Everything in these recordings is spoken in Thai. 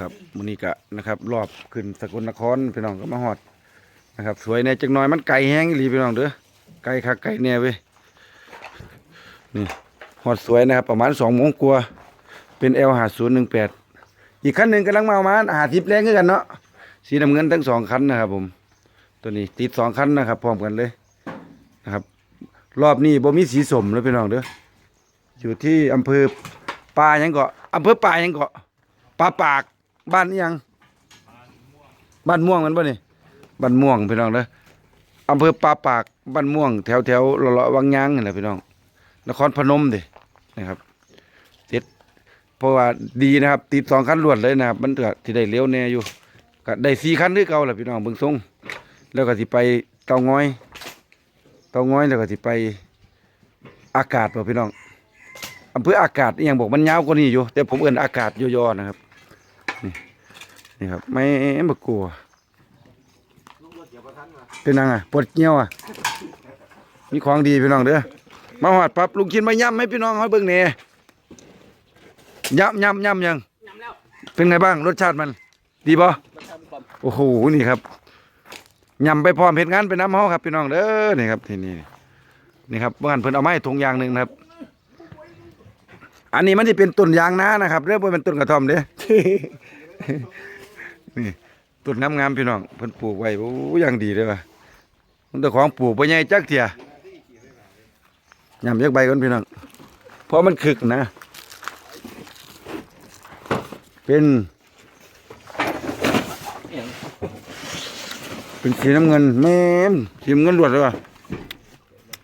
ครับมื้อนี้ก็นะครับ รอบขึ้นสกลนครพี่น้องก็มาฮอดนะครับ สวยแน่จักหน่อยมันไกลแห้งอีหลีพี่น้องเด้อไกลคักไกลแน่เว้ยนี่ฮอดสวยนะครับ ประมาณ2โมงกว่าเป็น L 5018อีกคันหนึ่งกำลังมาประมาณ50แรงคือกันเนาะสีน้ำเงินทั้งสองคันนะครับ ผม ตัวนี้ติดสองคันนะครับ พร้อมกันเลยนะครับ รอบนี้บ่มีสีสมเลยพี่น้องเด้ออยู่ที่อำเภอป่ายังเกาะอำเภอป่ายังเกาะป่าปาก บ้านอิหยังบ้านม่วงมันบ่นี่บ้านม่วงพี่น้องเด้ออำเภอป่าปากบ้านม่วง แถวแถวเลาะๆวังยางนี่แหละพี่น้อง นครพนมเดินะครับติดเพราะว่าดีนะครับ ติดสองคันรวดเลยนะครับ มันก็ที่ได้เลี้ยวแน่อยู่ก็ได้สี่คันคือเก่าแหละพี่น้องเบิ่งทรงแล้วก็สิไปเตางอย เตางอยแล้วก็สิไปอากาศบ่พี่น้องอำเภออากาศอหยังบอกมันยาวกว่านี้อยู่ แต่ผมเอิ้นอากาศย่อๆนะครับ นี่ครับไม่บ่กลัวเป็นนังอะปวดเงี้ยวอะ มีของดีพี่น้องเด้อมาหอดปั๊บลุงกินมาย่ำให้พี่น้องเฮาเบิ่งแหน่ย่ำย่ำย่ำยังเป็นไงบ้างรสชาติมัน ดีบ่มันทำความโอ้โหนี่ครับย่ำไปพร้อมเห็นงานไปน้ำเฮาครับพี่น้องเด้อนี่ครับที่นี่นี่ครับบ้านเพิ่นเอาไม้ถุงยางหนึ่งครับ อันนี้มันจะเป็นต้นยางนานะครับเรียกว่าเป็นต้นกระท่อมเด้ นี่ต้นงามๆพี่น้องเพิ่นปลูกไว้โอ้ย่างดีเลยว่ะมันแต่ของปลูกบ่ใหญ่จักเที่ยยำยักใบก่อนพี่น้องเพราะมันคึกนะ เป็นเป็นสีน้ำเงินแม่มสีน้ำเงินรวดเลยว่ะ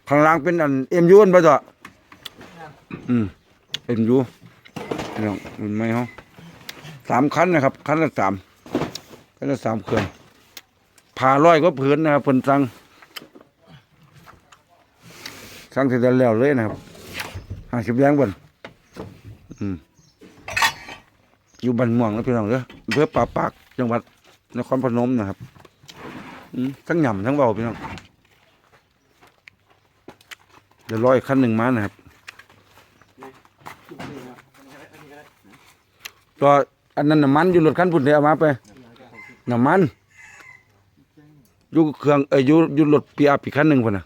ข้างล่างเป็นอันเอ็มยูนป่ะจ๊ะอืมเอ็มยูพี่น้องมันไม่เขาสามคันนะครับ คันละสาม คันละสามเครื่องผ่าร้อยก็ผืนนะครับเพิ่นสั่งสั่งเสร็จแล้วเลยนะครับห้าสิบแรงบนอืมอยู่บันม่วงนะพี่น้องเด้อเพื่อป่าปากจังหวัดนครพนมนะครับอืมทั้งหย่ำทั้งเบาพี่น้องเดี๋ยวรออีกขั้นหนึ่งมานะครับรออันนั้นน้ำมันอยู่รถขั้นพุ่นเดียวเอามาไป น้ำมันอยู่เครื่องเอ้ยอยู่อยู่รถปีอาปีขั้นหนึ่งพุ่นน่ะ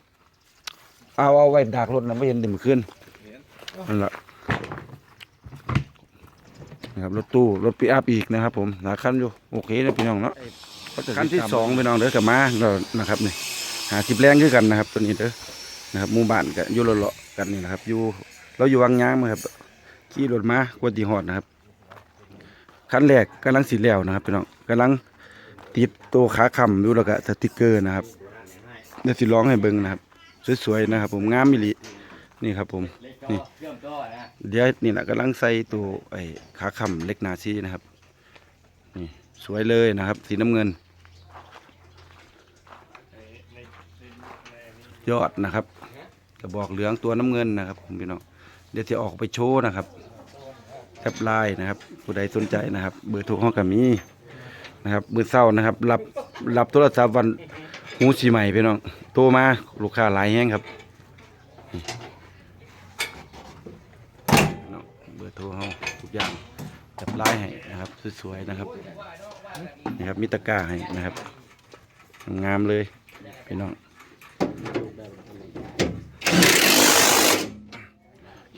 เอาเอาไว้ดากรถนะไม่เห็นเดี๋ยวมันขึ้นนั่นแหละนะครับรถตู้รถปีอาอีกนะครับ ผมหลายขั้นอยู่โอเคนะพี่น้องเนาะขั้นที่สองพี่น้องเด้อกลับมาเรานะครับนี่หาสิบแรงคือกันนะครับ ตัวนี้เด้อนะครับหมู่บ้านก็อยู่เลาะๆกันนี่นะครับ อยู่เราอยู่วังยางมาครับขี่รถมากวนตีหอดนะครับขั้นแรกกำลังสีแล้วนะครับพี่น้องกำลัง ติดตัวขาคำอยู่แล้วก็สติกเกอร์นะครับเดี๋ยวสิร้องให้เบิ่งนะครับ สวยๆนะครับ ผมงามมิลินี่ครับผมนี่เดี๋ยวนี่แหละกำลังใส่ตัวไอ้ขาคำเล็กนาซีนะครับนี่สวยเลยนะครับ สีน้ำเงิน ยอดนะครับกระบอกเหลืองตัวน้ำเงินนะครับผมพี่น้องเดี๋ยวจะออกไปโชว์นะครับแคปไลน์นะครับ ผู้ใดสนใจนะครับ เบอร์โทรห้องกับมี นะครับเบอร์เศร้านะครับ รับรับโทรศัพท์วันหูสีใหม่พี่น้องโทรมาลูกค้าหลายแห้งครับเบอร์โทรเฮาทุกอย่างจับไลน์ให้นะครับสวยๆนะครับนี่ครับมิตรก้าให้นะครับงามเลยพี่น้อง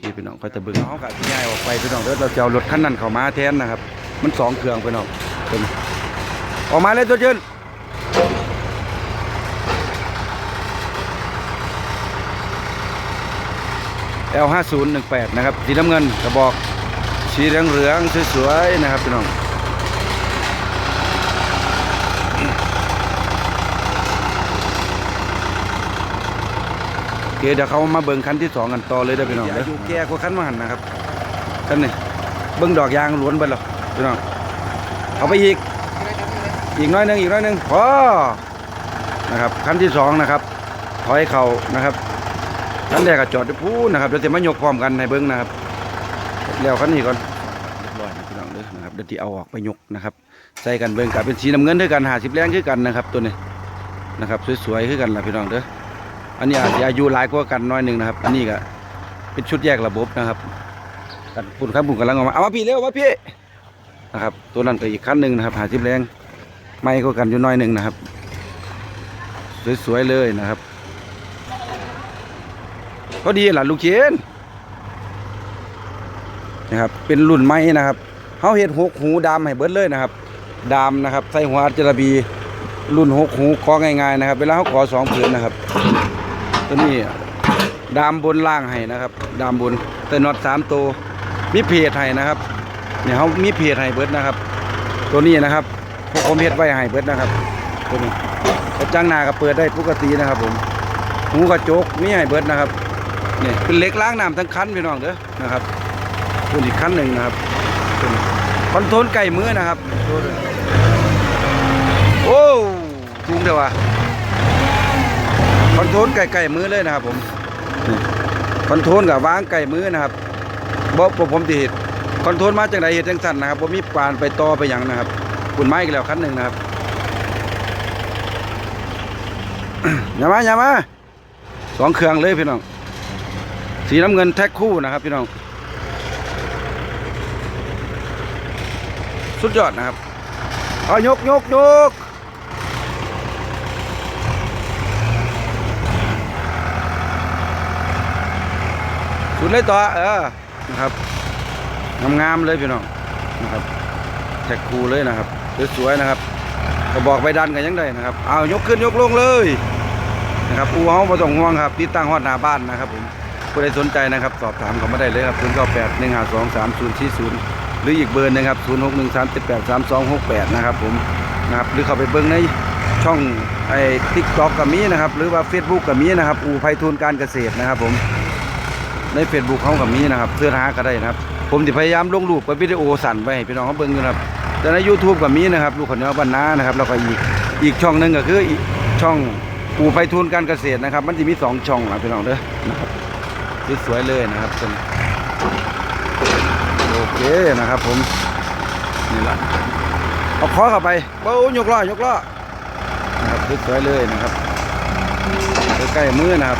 นี่พี่น้องก็จะบิ่งเขากะที่ายออกไปพี่น้องเดี๋ยวเราจะเอารถคันนั้นเข้ามาแทนนะครับ มันสองเครื่องพี่น้องเป็น ออกมาเลยตัวเชิญเอลห้าศูนย์หนึ่งแปดนะครับ สีน้ำเงินกระบอก สีเหลืองเหลืองๆสวยๆนะครับพี่น้องโอเคเดี๋ยวเขามาเบิ่งคันที่สองกันต่อเลยเด้อพี่น้องเด้ออยู่แก่กว่าคันมาหันนะครับคันนี้เบิ่งดอกยางล้วนเบิดแล้วพี่น้องเอาไปอีก อีกน้อยหนึงอีกน้อยหนึงพอนะครับคันที่สองนะครับถอยเข่านะครับคันแรกก็จอดอยู่พูนนะครับเดี๋ยวจะมายกพร้อมกันให้เบิ่งนะครับแล้วคันนี้ก่อนเรียบร้อยนะพี่น้องเด้อนะครับเดี๋ยวที่เอาออกไปยกนะครับ ใส่กันเบิ่งกับเป็นสีน้ำเงินด้วยกันหาสิบแรงคือกันนะครับ ตัวนี้นะครับสวยๆคือกันละพี่น้องเด้ออันนี้อาจจะอายุหลายกว่ากันน้อยหนึ่งนะครับ อันนี้ก็เป็นชุดแยกระบบนะครับกันปุ่นข้ามปุ่นกำลังออกมาเอามาพี่เร็วมาพี่นะครับตัวนั้นก็อีกคันหนึ่งนะครับหาทิพแรง ไม่ก็กันอยู่น้อยหนึ่งนะครับ สวยๆเลยนะครับก็ดีล่ะลูกเชนนะครับ เป็นรุ่นใหม่นะครับเขาเห็ดหกหูดำให้เบิดเลยนะครับดำนะครับใส่หัวจระบีรุ่นหกหูคอง่ายๆนะครับ เวลาเขาขอสองผืนนะครับ ตัวนี้ดามบนล่างให้นะครับ ดามบนแต่น็อตสามตัวมีเพจให้นะครับเนี่ยเขามีเพจให้เบิดนะครับ ตัวนี้นะครับ พวกผมเฮ็ดไว้ให้เบิดนะครับตัวนี้กระจังหน้าก็เปิดได้ปกตินะครับ ผมหูกระจกมีให้เบิดนะครับนี่เป็นเล็กล้างน้ำทั้งคันพี่น้องเด้อนะครับตัวอีกคันหนึ่งนะครับตัวนี้คอนโทรลไก่มือนะครับโอ้สูงเถอะวะคอนโทรลไก่ไก่มือเลยนะครับ ผมคอนโทรลกับวางไก่มือนะครับบ่บ่ผมติดคอนโทรลมาจากไหนเห็ดจังสันนะครับผมมีปานไปต่อไปยังนะครับ คุณไม้กันแล้วคันหนึ่งนะครับอย่ามาอย่ามาสองเครื่องเลยพี่น้อง สีน้ำเงินแท็กคู่นะครับพี่น้อง สุดยอดนะครับเอายกยกยกสุดเลยต่อเออนะครับงามๆเลยพี่น้องนะครับแท็กคูเลยนะครับ สวยๆนะครับกระบอกใบดันกันยังได้นะครับเอายกขึ้นยกลงเลยนะครับอูเฮาบ่ต้องห่วงครับติดตั้งฮอดหน้าบ้านนะครับผมผู้ใดสนใจนะครับสอบถามเขามาได้เลยครับ0 9 8 1 5 2 3 0 4 0 หรืออีกเบอร์หนึงครับ 0 6 1 3 7 8 3 2 6 8 นะครับผมนะครับหรือเข้าไปเบิ่งในช่องไอ้ TikTok ก็มีนะครับหรือว่า Facebook ก็มีนะครับอูไพฑูรย์การเกษตรนะครับผมในเฟซบุ๊กเขากับมีนะครับเสื้อหาก็ได้นะครับ ผมจะพยายามลงรูปกับวิดีโอสั่นไปให้พี่น้องเขาเบิ่งอยู่นะครับ แต่ใน YouTube กับมีนะครับลูกคนนี้บ้านานะครับแล้วก็อีกอีกช่องหนึ่งก็คืออีกช่องปู่ไปทุนการเกษตรนะครับ มันจะมีสองช่องนะพี่น้องเด้อนะครับสวยๆเลยนะครับเป็นโอเคนะครับผมนี่ละเอาคอเข้าไปโอ้ยกล้อยกล้อนะครับสวยๆเลยนะครับใกล้มือนะครับ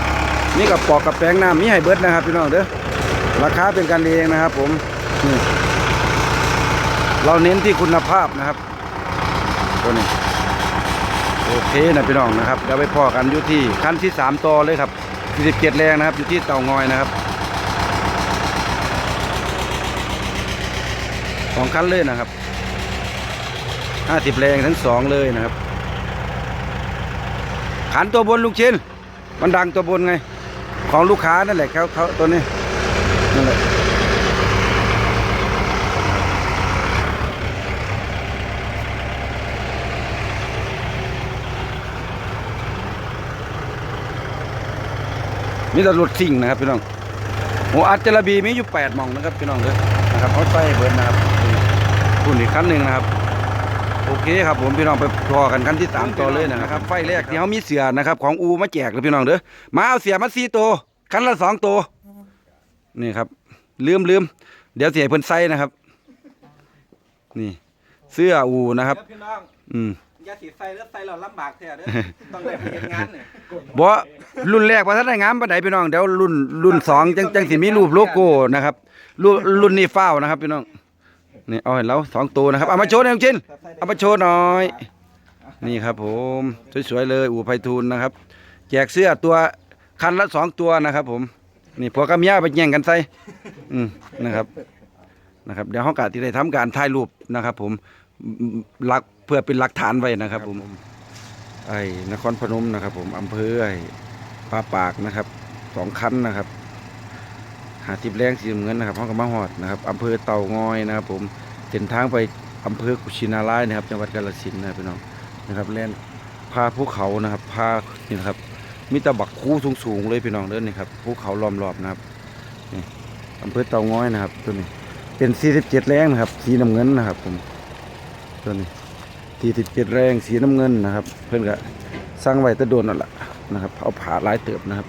นี่กับปอกกับแป้งน้ำมีให้เบิร์ดนะครับพี่น้องเด้อราคาเป็นกันเองนะครับผมนี่ เราเน้นที่คุณภาพนะครับ ตัวนี้โอเคนะพี่น้องนะครับเดี๋ยวไปพอกันอยู่ที่ขั้นที่สามต่อเลยครับ47แรงนะครับ อยู่ที่เต่างอยนะครับสองคันเลยนะครับ50แรงทั้งสองเลยนะครับขันตัวบนลูกชิ้น มันดังตัวบนไง ของลูกค้านั่นแหละเขาเขาตัวนี้นั่นแหละ นี่ตำรวจสิ่งนะครับพี่น้องหัวอัจจระบีมีอยู่แปดหมองนะครับพี่น้องเลยนะครับเขาใส่เบิร์นนะครับคุณอีกขั้นหนึ่งนะครับโอเคครับผมพี่น้องไปพอกันขั้นที่สามต่อเลยนะครับไฟแรกที่เขามีเสือนะครับ ของอูมาแจกเลยพี่น้องเด้อมาเอาเสือมาสี่ตัวคันละสองตัวนี่ครับ ลืมลืมเดี๋ยวเสียเพิ่นใส่นะครับ นี่ เสื้ออูนะครับเดี๋ยวพี่น้องอืมอ ย่าสีใส่แล้วใส่เราลำบากแท้เด้อต้องได้ไปเฮ็ดงานเนี่ยบ่รุ่นแรกว่าท่านได้งามปานใดพี่น้องเดี๋ยวรุ่นรุ่นสองจังจังสิมีรูปโลโก้นะครับรุ่นรุ่นนี้ฟ้าวนะครับพี่น้องนี่เอาให้เราสองตัวนะครับเอามาโชว์หน่อยน้องชินเอามาโชว์หน่อย นี่ครับผมสวยๆเลยอู่ไพฑูรย์นะครับ แจกเสื้อตัวคันละสองตัวนะครับ ผม นี่ผัวกับเมียไปแย่งกันใส่อืมนะครับนะครับ เดี๋ยวเขากะที่ได้ทำการถ่ายรูปนะครับ ผมหลักเพื่อเป็นหลักฐานไว้นะครับผมไอ้นครพนมนะครับ ผมอำเภอไอ้ปลาปากนะครับสองคันนะครับ หาทิพย์แรงสีน้ำเงินนะครับห้องกับมาหอดนะครับอำเภอเต่างอยนะครับ ผมเส้นทางไปอำเภอกุชินารายนะครับ จังหวัดกาฬสินธุ์นะครับพี่น้องนะครับแล่นพาภูเขานะครับพานี่นะครับมีแตะบักคูสูงๆเลยพี่น้องเด้อนี่ครับภูเขาล้อมรอบนะครับนี่อำเภอเต่างอยนะครับตัวนี้เป็น 47 แรงนะครับ สีน้ำเงินนะครับผมตัวนี้ ที่ติดเจ็ดแรงสีน้ำเงินนะครับ เพื่อนก็สร้างไว้แตะโดนนั่นแหละนะครับเอาผาหลายเติบนะครับ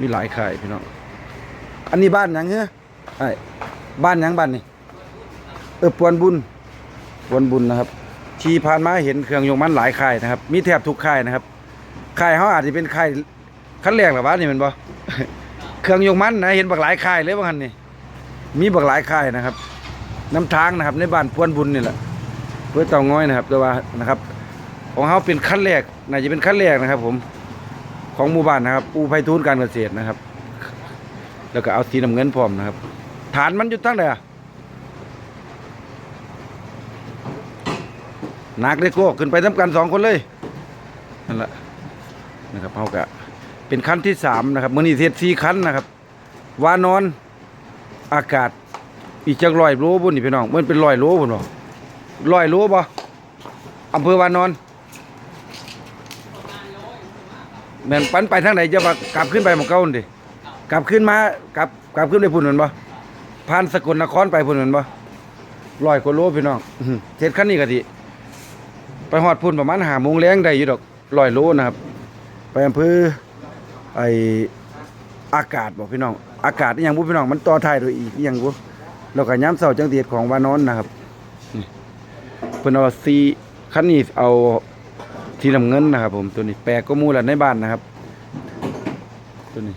มีหลายข่ายพี่น้องอันนี้บ้านยังเฮ้ยไอ้บ้านยังบ้านนี่เออปวนบุญปวนบุญนะครับขี่ผ่านมาเห็นเครื่องยกมันหลายข่ายนะครับ มีแทบทุกข่ายนะครับข่ายเขาอาจจะเป็นข่ายขั้นแรกหรือบ้านนี่แมันบ่เครื่องยกมันนะเห็นบักหลายข่ายเลยว่างันนี่มีบักหลายข่ายนะครับ น้ำทางนะครับ ในบ้านพวนบุญนี่แหละ เพื่อเตาง้อยนะครับแต่ว่านะครับ ของเขาเป็นขั้นแรกน่าจะเป็นขั้นแรกนะครับ ผมของหมู่บ้านนะครับปูไพฑูรย์การเกษตรนะครับ แล้วก็เอาสีน้ำเงินพร้อมนะครับ ฐานมันอยู่ตั้งไหนอะหนักเลยโก้ขึ้นไปทำกันสองคนเลยนั่นแหละนะครับเขากะเป็นขั้นที่สามนะครับมือนี้เทศสี่ขั้นนะครับวานอนอากาศอีกจักร้อยโลบุญนี่พี่น้องมันเป็นร้อยโลบุญบ่ร้อ ยโลบ่อำเภอวานอนแม่นปันไปทางไหนจะว่ากลับขึ้นไปหมองเก่าหั่นดิกลับขึ้นมากลับกลับขึ้นไปพุ่นแม่นบ่ผ่านสกลนครไปพุ่นแม่นบ่ร้อยกว่าโลพี่น้องอื้อหือเทศคันนี้ก็สิไปฮอดพุ่นประมาณ5โมงแรงได้อยู่ดอกร้อยโลนะครับ ไปอำเภอไออากาศบอกพี่น้อง อากาศยังบุพี่น้องมันต่อท้ายโดวยอีกอหยังบุแล้วก็ย้ำเสาจังเดียดของวานอนนะครับ เพิ่นเอาซีคันนี้เอาทีน้ำเงินนะครับผมตัวนี้แปลกก็มูละในบ้านนะครับ ตัวนี้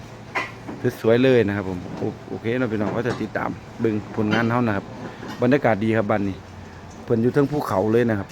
สวยเลยนะครับผมโอเคเนาะพี่น้องก็จะติดตามบึงผลงานเฮานะครับ บรรยากาศดีครับบ้านนี้เพิ่นอยู่ทั้งภูเขาเลยนะครับ